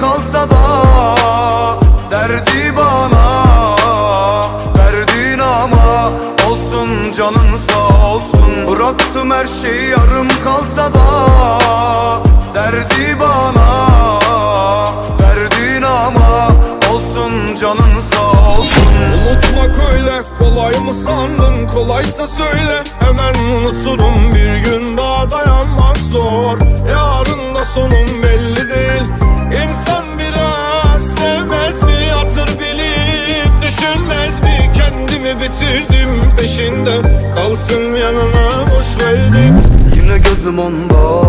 kalsa da Derdi bana Verdin ama Olsun canın sağ olsun. Bıraktım her şey yarım kalsa da Derdi bana Verdin ama Olsun canın sağ olsun. Unutmak öyle kolay mı sandın? Kolaysa söyle Hemen unuturum. Bir gün daha dayanmak zor Yarın da sonum Kalsın yanına boş verdim. Yine gözüm onda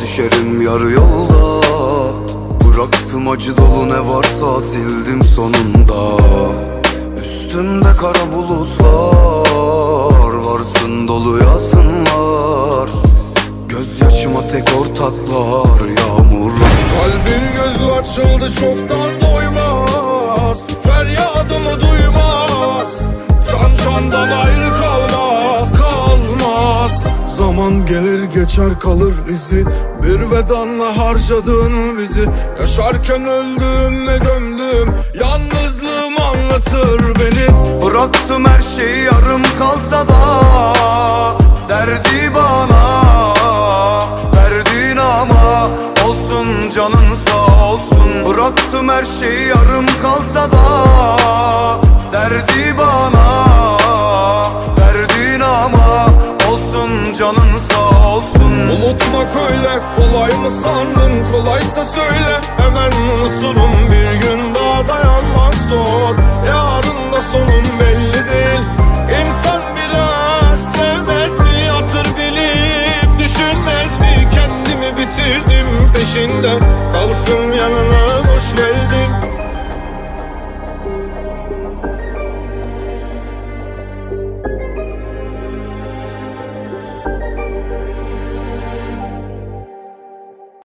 Düşerim yarı yolda. Bıraktım acı dolu ne varsa sildim sonunda. Üstümde kara bulutlar Varsın dolu yazınlar Gözyaşıma tek ortaklar Yağmurlar. Kalbin gözü açıldı çoktan Zaman gelir geçer kalır izi. Bir vedanla harcadın bizi. Yaşarken öldüm ve gömdüm. Yalnızlığım anlatır beni. Bıraktım her şey yarım kalsa da. Derdi bana Verdin ama Olsun canın sağ olsun. Bıraktım her şey yarım kalsa Unutmak öyle kolay mı sandın? Kolaysa söyle. Hemen unuturum. Bir gün daha dayanmak zor. Yarın da sonum belli değil. İnsan biraz sevmez mi? Hatır bilip Düşünmez mi? Kendimi bitirdim peşinde. Kalsın